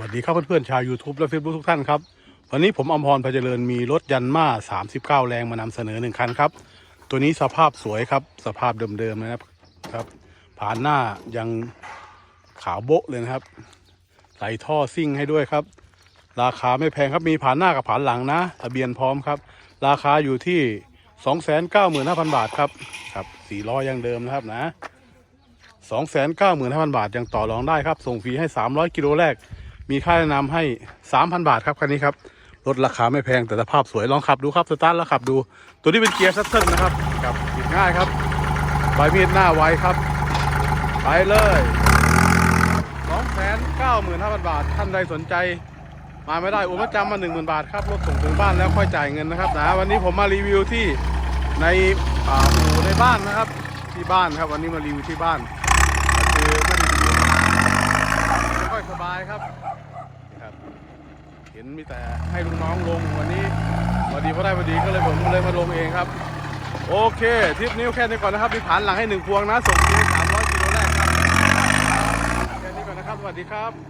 วัสดีครับเพื่อนๆชาว YouTube และ Facebook ทุกท่านครับ วันนี้ผมอมพรพเจริญมีรถยันมา 39 แรงมานำเสนอหนึ่งคันครับ ตัวนี้สภาพสวยครับ สภาพเดิมๆนะครับครับผ่านหน้ายังขาวโบ๊ะเลยนะครับ ใส่ท่อซิ่งให้ด้วยครับ ราคาไม่แพงครับมีผ่านหน้ากับผ่านหลังนะทะเบียนพร้อมครับ ราคาอยู่ที่ 295,000 บาทครับครับสี่ล้อยังเดิมนะครับนะ295,000 บาทยังต่อรองได้ครับ ส่งฟรีให้ 300 กิโลแรก มีค่าแนะนำให้ 3,000 บาทครับคันนี้ครับรถราคาไม่แพงแต่สภาพสวยลองขับดูครับสตาร์ทแล้วขับดู ตัวนี้เป็นเกียร์ซัตเทิลนะครับกับปิดง่ายครับใบมีดหน้าไวครับ ไปเลย295,000 บาท ท่านใดสนใจ มาไม่ได้อนมาจำมา 10,000 บาทครับรถส่งถึงบ้านแล้วค่อยจ่ายเงินนะครับนะวันนี้ผมมารีวิวที่ในอ่าอู่ในบ้านนะครับ ที่บ้านครับวันนี้มารีวิวที่บ้านคือไม่ได้รีวิวไม่ค่อยสบายครับ ห็นมีแต่ให้ลูกน้องลงวันนี้พอดีพอได้พอดีก็เลยผมเลยมาลงเองครับ โอเคทริปนี้แค่นี้ก่อนนะครับมีฐานหลังให้หนึ่งพวงนะส่งทีสามร้อยกิโลแรกครับแค่นี้ก่อนนะครับสวัสดีครับ